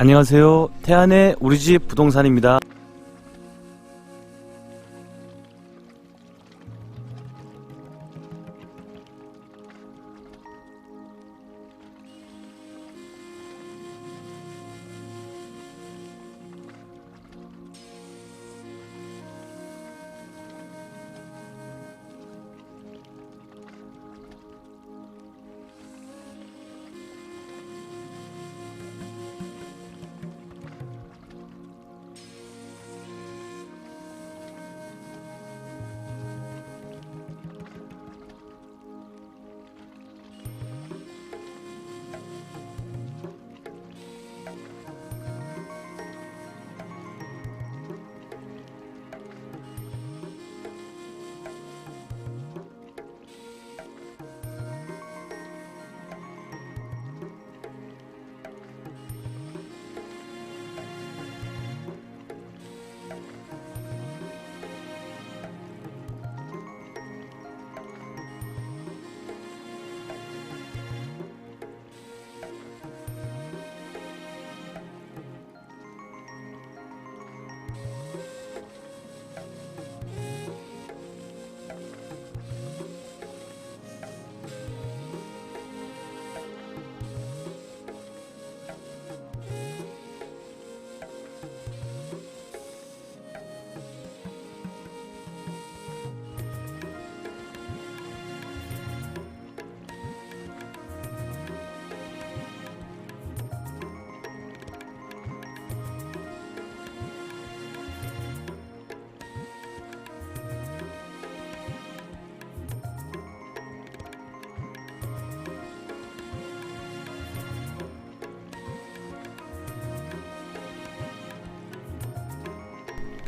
안녕하세요. 태안의 우리 집 부동산입니다.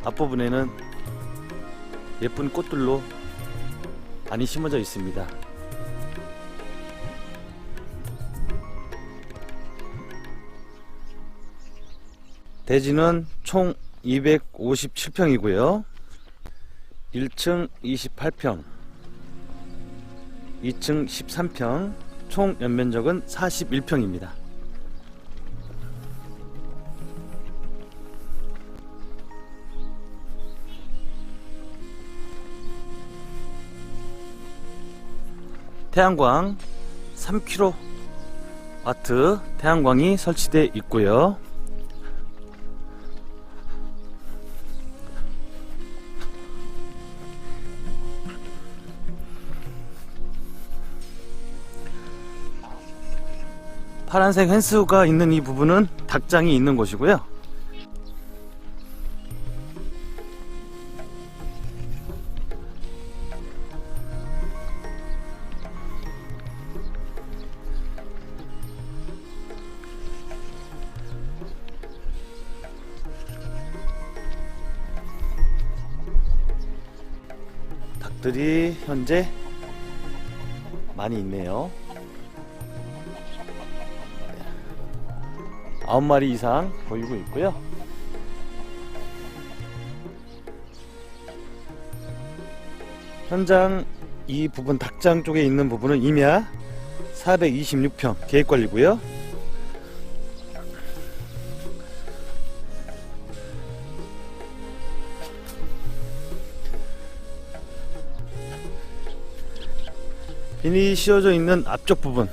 앞부분에는 예쁜 꽃들로 많이 심어져 있습니다. 대지는 총 257평이고요. 1층 28평, 2층 13평, 총 연면적은 41평입니다. 태양광 3kW 태양광이 설치되어 있고요. 파란색 펜스가 있는 이 부분은 닭장이 있는 곳이고요. 현재 많이 있네요. 아홉 마리 이상 보이고 있고요. 현장 이 부분 닭장 쪽에 있는 부분은 임야 426평 계획관리고요. 비닐이 씌워져 있는 앞쪽 부분.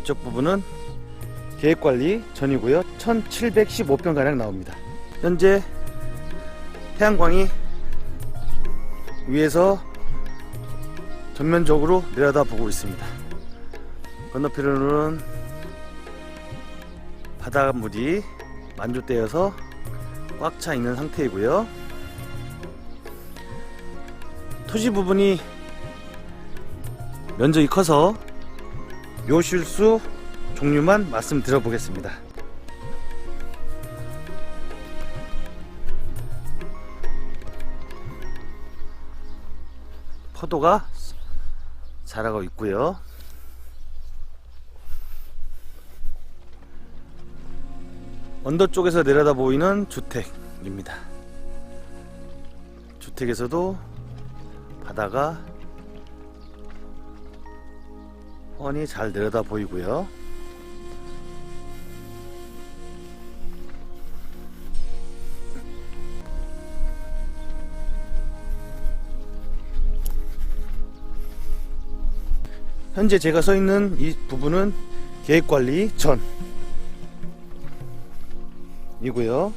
이쪽 부분은 계획관리 전이고요. 1715평 가량 나옵니다. 현재 태양광이 위에서 전면적으로 내려다 보고 있습니다. 건너편으로는 바닷물이 만조되어서 꽉 차 있는 상태이고요. 토지 부분이 면적이 커서 묘실수 종류만 말씀드려 보겠습니다. 포도가 자라고 있고요. 언더 쪽에서 내려다 보이는 주택입니다. 주택에서도 바다가 뻔히 잘 내려다 보이고요. 현재 제가 서 있는 이 부분은 계획관리 전 이고요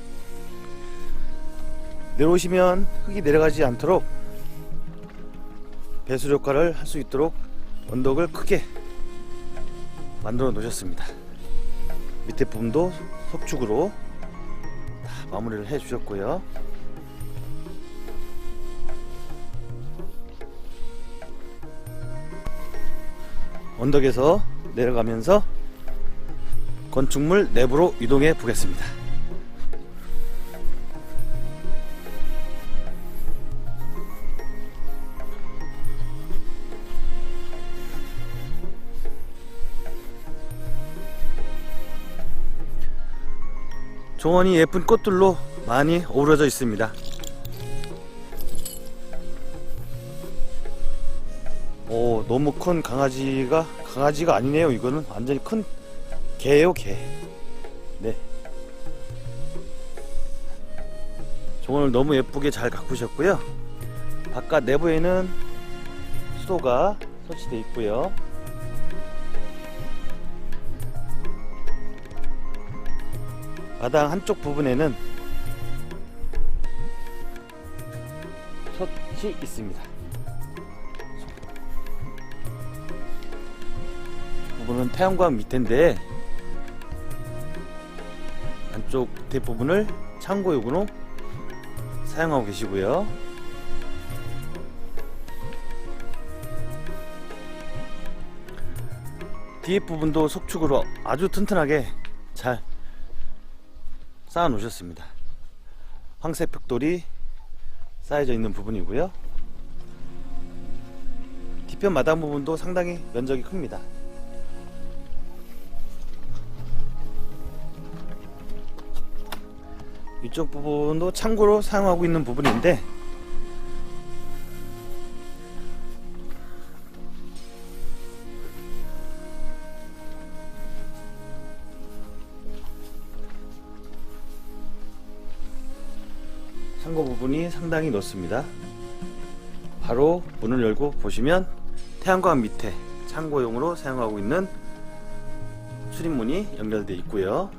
내려오시면 흙이 내려가지 않도록 배수 효과를 할 수 있도록 언덕을 크게 만들어 놓으셨습니다. 밑에 부분도 석축으로 다 마무리를 해 주셨고요. 언덕에서 내려가면서 건축물 내부로 이동해 보겠습니다. 정원이 예쁜 꽃들로 많이 어우러져 있습니다. 오, 너무 큰 강아지가 강아지가 아니네요. 이거는 완전히 큰 개예요, 개. 네. 정원을 너무 예쁘게 잘 가꾸셨고요. 바깥 내부에는 수도가 설치되어 있고요. 마당 한쪽 부분에는 솥이 있습니다. 부분은 태양광 밑인데 안쪽 대부분을 창고용으로 사용하고 계시고요. 뒤에 부분도 속축으로 아주 튼튼하게 잘 쌓아 놓으셨습니다. 황색 벽돌이 쌓여져 있는 부분이고요. 뒤편 마당 부분도 상당히 면적이 큽니다. 이쪽 부분도 창고로 사용하고 있는 부분인데 창고 부분이 상당히 넓습니다. 바로 문을 열고 보시면 태양광 밑에 창고용으로 사용하고 있는 출입문이 연결되어 있고요.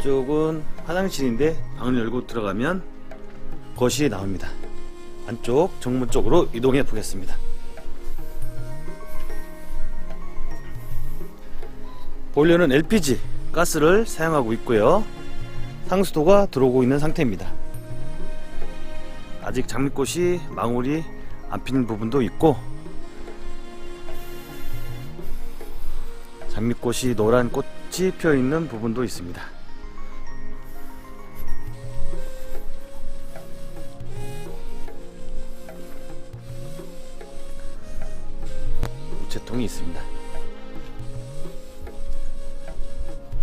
이쪽은 화장실인데 방을 열고 들어가면 거실이 나옵니다. 안쪽 정문 쪽으로 이동해 보겠습니다. 보일러는 LPG 가스를 사용하고 있고요. 상수도가 들어오고 있는 상태입니다. 아직 장미꽃이 망울이 안 피는 부분도 있고 장미꽃이 노란 꽃이 피어 있는 부분도 있습니다. 우체통이 있습니다.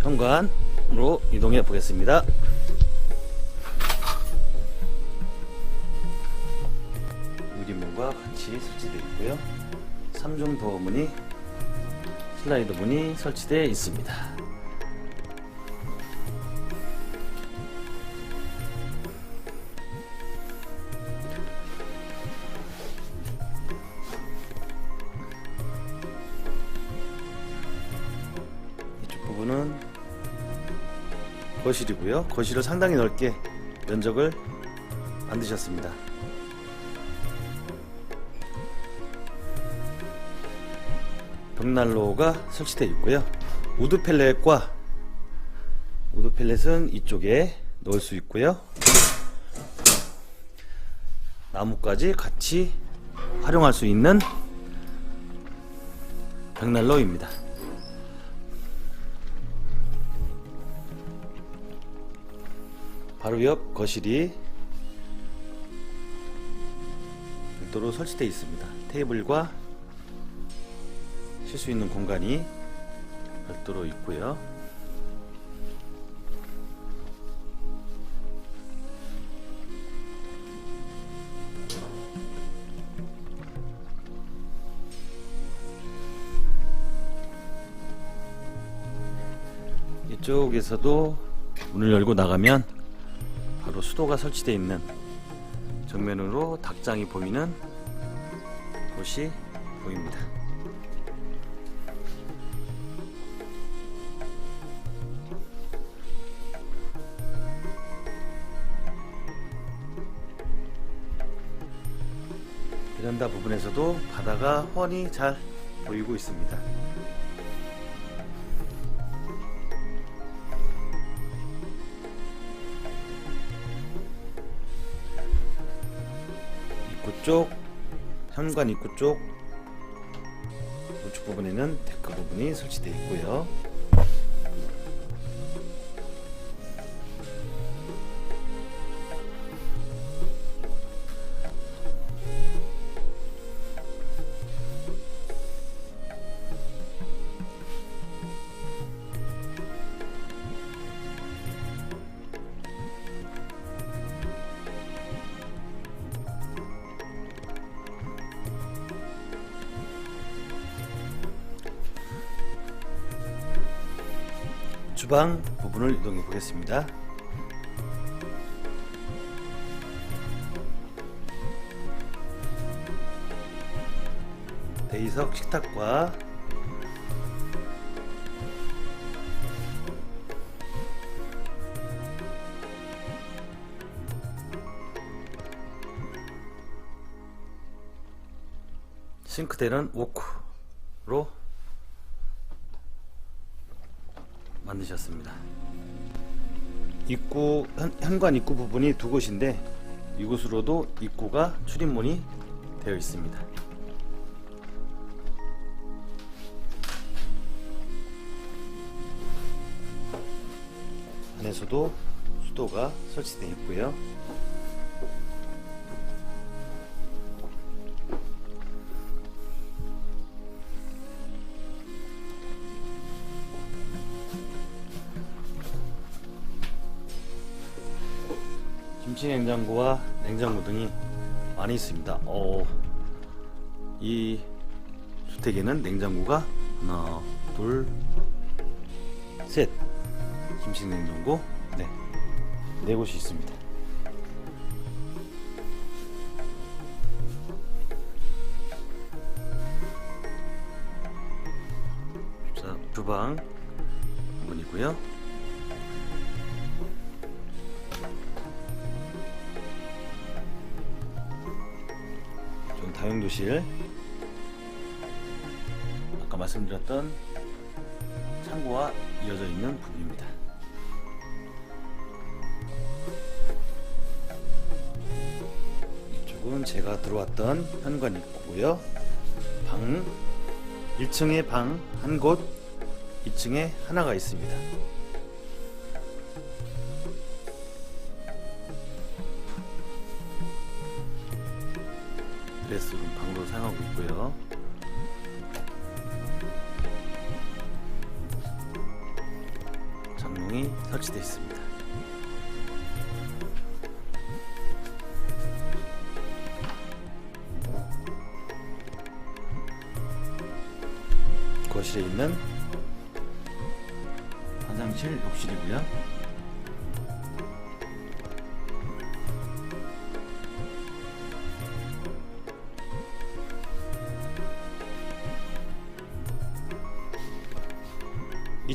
현관으로 이동해 보겠습니다. 유리문과 같이 설치되어 있고요. 3중 도어문이 슬라이드 문이 설치되어 있습니다. 거실이고요. 거실을 상당히 넓게 면적을 만드셨습니다. 벽난로가 설치되어 있고요. 우드 펠렛과 우드 펠렛은 이쪽에 넣을 수 있고요. 나무까지 같이 활용할 수 있는 벽난로입니다. 바로 옆 거실이 별도로 설치되어 있습니다. 테이블과 쉴 수 있는 공간이 별도로 있고요. 이쪽에서도 문을 열고 나가면 바로 수도가 설치되어 있는 정면으로 닭장이 보이는 곳이 보입니다. 베란다 부분에서도 바다가 훤히 잘 보이고 있습니다. 쪽, 현관 입구 쪽 우측 부분에는 데크 부분이 설치되어 있고요. 주방 부분을 이동해 보겠습니다. 대이석 식탁과 싱크대는 오크로 만드셨습니다. 입구 현, 현관 입구 부분이 두 곳인데 이곳으로도 입구가 출입문이 되어 있습니다. 안에서도 수도가 설치되어 있고요. 김치 냉장고와 냉장고 등이 많이 있습니다. 어, 이 주택에는 냉장고가 하나, 둘, 셋. 김치 냉장고, 네, 네 곳이 있습니다. 자, 주방 문이고요. 좀 다용도실 아까 말씀드렸던 창고와 이어져 있는 부분입니다. 이쪽은 제가 들어왔던 현관 입구고요. 방 1층에 방 한 곳, 2층에 하나가 있습니다. 레스룸 방으로 사용하고 있고요. 장롱이 설치되어 있습니다. 거실에 있는 화장실 욕실이고요.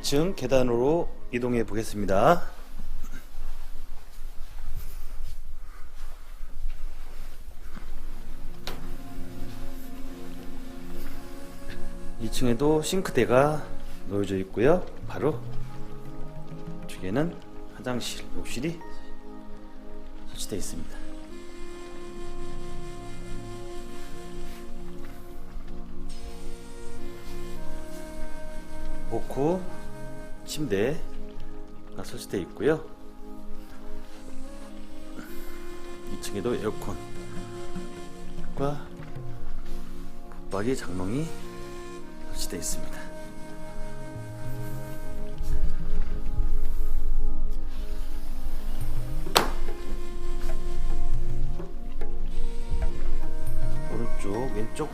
이층 계단으로 이동해 보겠습니다. 2층에도 싱크대가 놓여져 있고요. 바로 뒤에는 화장실, 욕실이 설치되어 있습니다. 오크 침대가 설치되어 있고요. 2층에도 에어컨과 붙박이 장롱이 설치되어 있습니다. 오른쪽, 왼쪽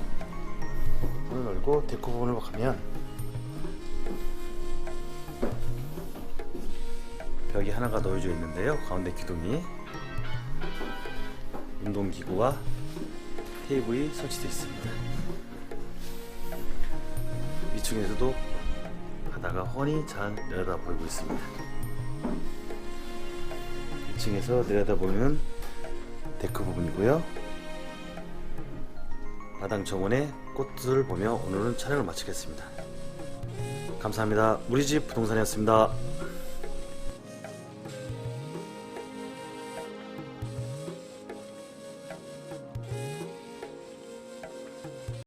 문을 열고 데코 부분으로 가면 하나가 놓여져 있는데요. 가운데 기둥이 운동기구와 테이블이 설치되어 있습니다. 2층에서도 바다가 훤히 잘 내려다 보이고 있습니다. 2층에서 내려다 보이는 데크 부분이고요. 마당 정원의 꽃들을 보며 오늘은 촬영을 마치겠습니다. 감사합니다. 우리 집 부동산이었습니다.